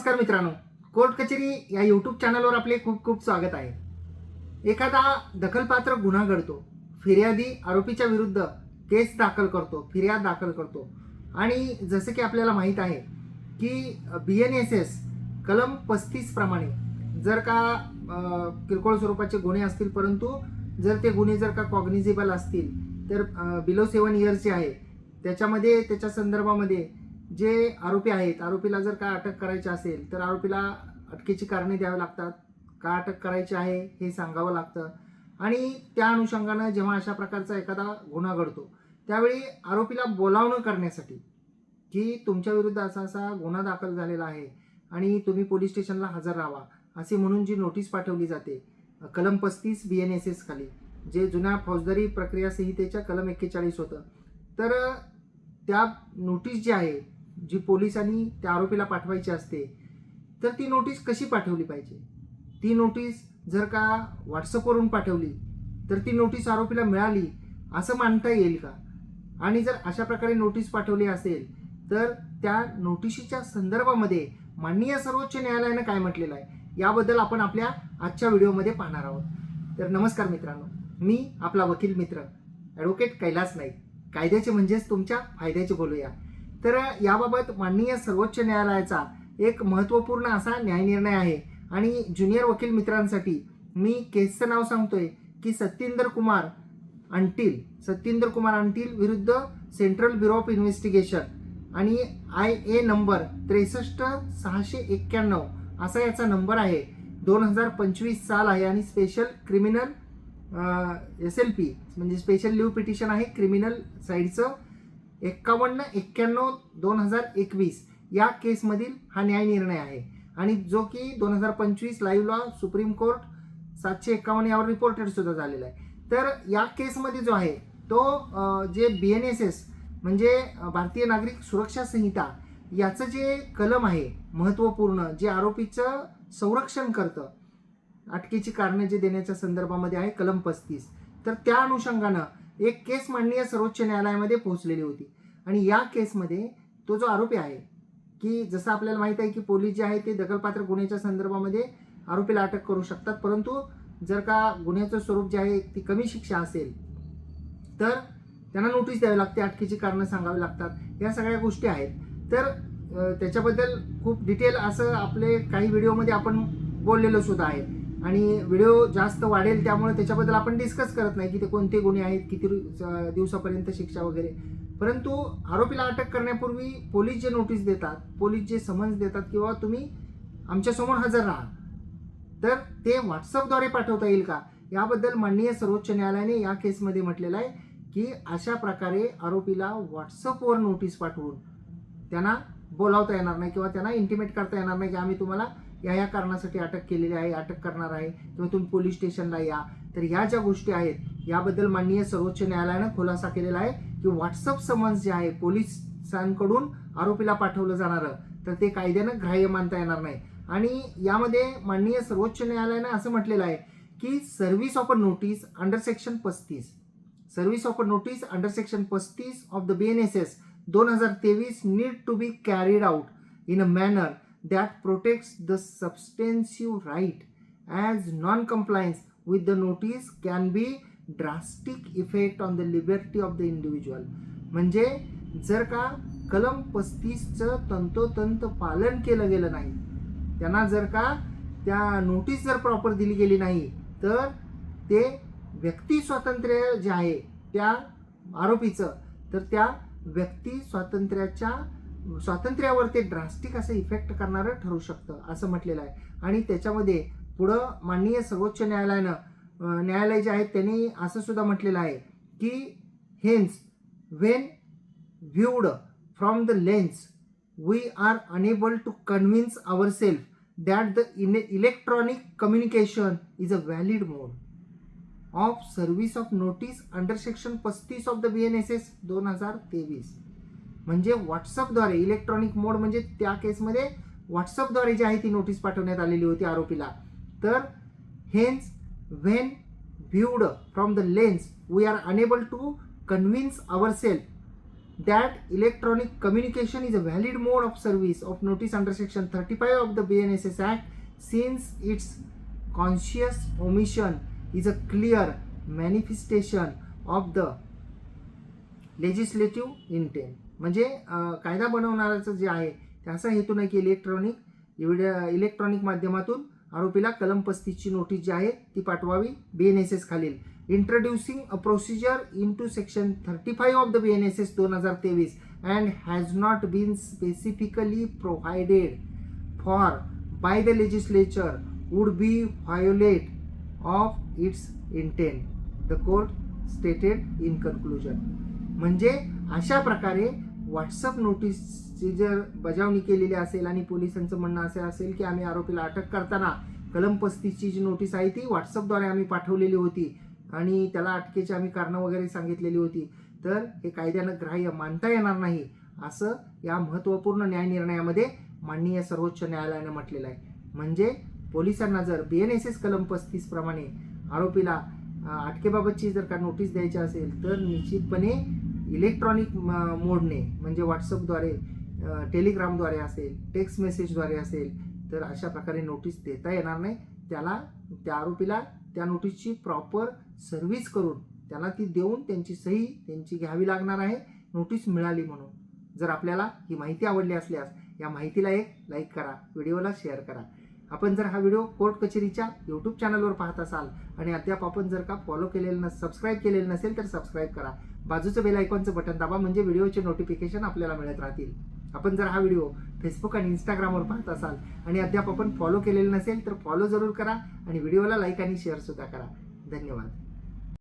नमस्कार मित्रांनो. कोर्ट कचेरी या यूट्यूब चॅनलवर आपले खूप खूप स्वागत आहे. एखादा दखलपात्र गुन्हा घडतो. फिर्यादी आरोपीच्या विरुद्ध केस दाखल करतो फिर्याद दाखल करतो. आणि जसं की आपल्याला माहीत आहे की बी एन एस एस कलम पस्तीस प्रमाणे जर का किरकोळ स्वरूपाचे गुन्हे असतील परंतु जर ते गुन्हे जर का कॉग्निझेबल असतील तर बिलो सेवन इयर्स जे आहे त्याच्यामध्ये त्याच्या संदर्भामध्ये जे आरोपी आहेत आरोपीला जर का अटक करायची असेल तर आरोपीला अटकेची कारणे द्यावी लागतात. का अटक करायची आहे हे सांगावं लागतं. आणि त्या अनुषंगानं जेव्हा अशा प्रकारचा एखादा गुन्हा घडतो त्यावेळी आरोपीला बोलावणं करण्यासाठी की तुमच्या विरुद्ध असा असा गुन्हा दाखल झालेला आहे आणि तुम्ही पोलीस स्टेशनला हजर राहावा असे म्हणून जी नोटीस पाठवली जाते कलम पस्तीस बी एन एस एस खाली जे जुन्या फौजदारी प्रक्रिया संहितेच्या कलम एक्केचाळीस होतं. तर त्या नोटीस जी आहे जी पोलिसांनी त्या आरोपीला पाठवायची असते तर ती नोटीस कशी पाठवली पाहिजे? ती नोटीस जर का व्हॉट्सअपवरून पाठवली तर ती नोटीस आरोपीला मिळाली असं मानता येईल का? आणि जर अशा प्रकारे नोटीस पाठवली असेल तर त्या नोटिशीच्या संदर्भामध्ये माननीय सर्वोच्च न्यायालयानं काय म्हटलेलं आहे? याबद्दल आपण आपल्या आजच्या व्हिडिओमध्ये पाहणार आहोत. तर नमस्कार मित्रांनो मी आपला वकील मित्र ॲडव्होकेट कैलास नाईक. कायद्याचे म्हणजेच तुमच्या फायद्याचे बोलूया. तर याबाबत माननीय सर्वोच्च न्यायालयाचा एक महत्त्वपूर्ण असा न्यायनिर्णय आहे. आणि ज्युनियर वकील मित्रांसाठी मी केसचं नाव सांगतोय की सत्येंद्र कुमार अंटील सत्येंद्र कुमार अंटील विरुद्ध सेंट्रल ब्युरो ऑफ इन्व्हेस्टिगेशन आणि आय ए नंबर त्रेसष्ट सहाशे एक्क्याण्णव असा याचा नंबर आहे. दोन हजार पंचवीस साल आहे आणि special criminal S L P म्हणजे स्पेशल लिव्ह पिटिशन आहे क्रिमिनल साईडचं एक्कावन्न एक्क्याण्णव दोन हजार एकवीस या केसमधील हा न्याय निर्णय आहे. आणि जो की दोन हजार पंचवीस लाईव्ह लॉ सुप्रीम कोर्ट सातशे एक्कावन्न यावर रिपोर्टेड सुद्धा झालेला आहे. तर या केसमध्ये जो आहे तो जे बी एन एस एस म्हणजे भारतीय नागरिक सुरक्षा संहिता याचं जे कलम आहे महत्त्वपूर्ण जे आरोपीचं संरक्षण करतं अटकेची कारणं जे देण्याच्या संदर्भामध्ये आहे कलम पस्तीस. तर त्या अनुषंगानं एक केस माननीय सर्वोच्च न्यायालयामध्ये पोहोचलेली होती. आणि या केसमध्ये तो जो आरोपी आहे की जसं आपल्याला माहीत आहे की पोलीस जे आहे ते दखलपात्र गुन्ह्याच्या संदर्भामध्ये आरोपीला अटक करू शकतात. परंतु जर का गुन्ह्याचं स्वरूप जे आहे ती कमी शिक्षा असेल तर त्यांना नोटीस द्यावी लागते अटकेची कारणं सांगावी लागतात. या सगळ्या गोष्टी आहेत. तर त्याच्याबद्दल खूप डिटेल असं आपले काही व्हिडिओमध्ये आपण बोललेलं सुद्धा आहे. आणि व्हिडिओ जास्त वाढेल त्यामुळे त्याच्याबद्दल आपण डिस्कस करत नाही की ते कोणते गुन्हे आहेत किती दिवसापर्यंत शिक्षा वगैरे. परंतु आरोपीला अटक करण्यापूर्वी पोलीस जे नोटीस देतात पोलीस जे समन्स देतात किंवा तुम्ही आमच्यासमोर हजर राहा तर ते व्हॉट्सअपद्वारे पाठवता येईल का? याबद्दल माननीय सर्वोच्च न्यायालयाने या केसमध्ये म्हटलेलं आहे की अशा प्रकारे आरोपीला व्हॉट्सअपवर नोटीस पाठवून त्यांना बोलावता येणार नाही किंवा त्यांना इंटिमेट करता येणार नाही की आम्ही तुम्हाला या या कारणासाठी अटक केलेली आहे अटक करणार आहे. किंवा तुम्ही पोलीस स्टेशनला या. तर ह्या ज्या गोष्टी आहेत याबद्दल माननीय सर्वोच्च न्यायालयानं खुलासा केलेला आहे की व्हॉट्सअप समन्स जे आहे पोलिसांकडून आरोपीला पाठवलं जाणारं तर ते कायद्यानं ग्राह्य मानता येणार नाही. आणि यामध्ये माननीय सर्वोच्च न्यायालयानं असं म्हटलेलं आहे की service of a notice under section पस्तीस. Service of a notice under section पस्तीस of the B N S S दोन हजार तेवीस need to be carried out in a manner that protects the substantive right as non compliance with the notice can be drastic effect on the liberty of the individual. म्हणजे जर का कलम पस्तीसचं तंतोतंत पालन केलं गेलं नाही त्यांना जर का त्या नोटीस जर प्रॉपर दिली गेली नाही तर ते व्यक्ती स्वातंत्र्य जे आहे त्या आरोपीचं तर त्या व्यक्ती स्वातंत्र्याच्या स्वातंत्र्यावर ते ड्रास्टिक असं इफेक्ट करणारं ठरू शकतं असं म्हटलेलं आहे. आणि त्याच्यामध्ये पुढं माननीय सर्वोच्च न्यायालयानं न्यायालय जे आहेत त्यांनी असं सुद्धा म्हटलेलं आहे की hence when viewed from the lens we are unable to convince our self that the in electronic communication is a valid mode of service of notice under section पस्तीस of the B N S S दोन हजार तेवीस. म्हणजे व्हॉट्सअपद्वारे electronic मोड म्हणजे त्या केसमध्ये व्हॉट्सअपद्वारे जी आहे ती नोटीस पाठवण्यात आलेली होती आरोपीला. तर hence when viewed from the lens we are unable to convince our self that electronic communication is a valid mode of service of notice under section thirty five of the B N S S act since its conscious omission is a clear manifestation of the legislative intent म्हणजे कायदा बनवणाऱ्याचं जे आहे त्याचा हेतू नाही की electronic electronic माध्यमातून आरोपीला कलम पस्तीसची नोटीस जी आहे ती पाठवावी बी एन एस एस खालील. Introducing a procedure into section thirty five of the B N S S दोन हजार तेवीस and has not been specifically provided for by the legislature would be violate of its intent the court stated in conclusion म्हणजे अशा प्रकारे WhatsApp नोटीसची जर बजावणी केलेली असेल आणि पोलिसांचं म्हणणं असं असेल की आम्ही आरोपीला अटक करताना कलम पस्तीसची जी नोटीस आहे ती व्हॉट्सअपद्वारे आम्ही पाठवलेली होती आणि त्याला अटकेची आम्ही कारणं वगैरे सांगितलेली होती तर हे कायद्यानं ग्राह्य मानता येणार नाही असं या महत्त्वपूर्ण न्यायनिर्णयामध्ये माननीय सर्वोच्च न्यायालयानं म्हटलेलं आहे. म्हणजे पोलिसांना जर बी एन एस एस कलम पस्तीस प्रमाणे आरोपीला अटकेबाबतची जर का नोटीस द्यायची असेल तर निश्चितपणे इलेक्ट्रॉनिक मोडने म्हणजे व्हॉट्सअपद्वारे टेलिग्रामद्वारे असेल टेक्स्ट मेसेजद्वारे असेल तर अशा प्रकारे नोटीस देता येणार नाही. त्याला त्या आरोपीला त्या नोटीसची प्रॉपर सर्व्हिस करून त्याला ती देऊन त्यांची सही त्यांची घ्यावी लागणार आहे नोटीस मिळाली म्हणून. जर आपल्याला ही माहिती आवडली असल्यास या माहितीला एक लाईक करा व्हिडिओला शेअर करा. आपण जर हा व्हिडिओ कोर्ट कचेरीच्या यूट्यूब चॅनलवर पाहत असाल आणि अद्याप आपण जर का फॉलो केलेलं नस सबस्क्राईब केलेलं नसेल तर सबस्क्राईब करा. बाजूचं बेल आयकॉनचं बटन दाबा म्हणजे व्हिडिओचे नोटिफिकेशन आपल्याला मिळत राहतील. आपण जर हा व्हिडिओ फेसबुक आणि इंस्टाग्रामवर पाहत असाल आणि अद्याप आपण फॉलो केलेलं नसेल तर फॉलो जरूर करा आणि व्हिडिओला लाईक आणि शेअरसुद्धा करा. धन्यवाद.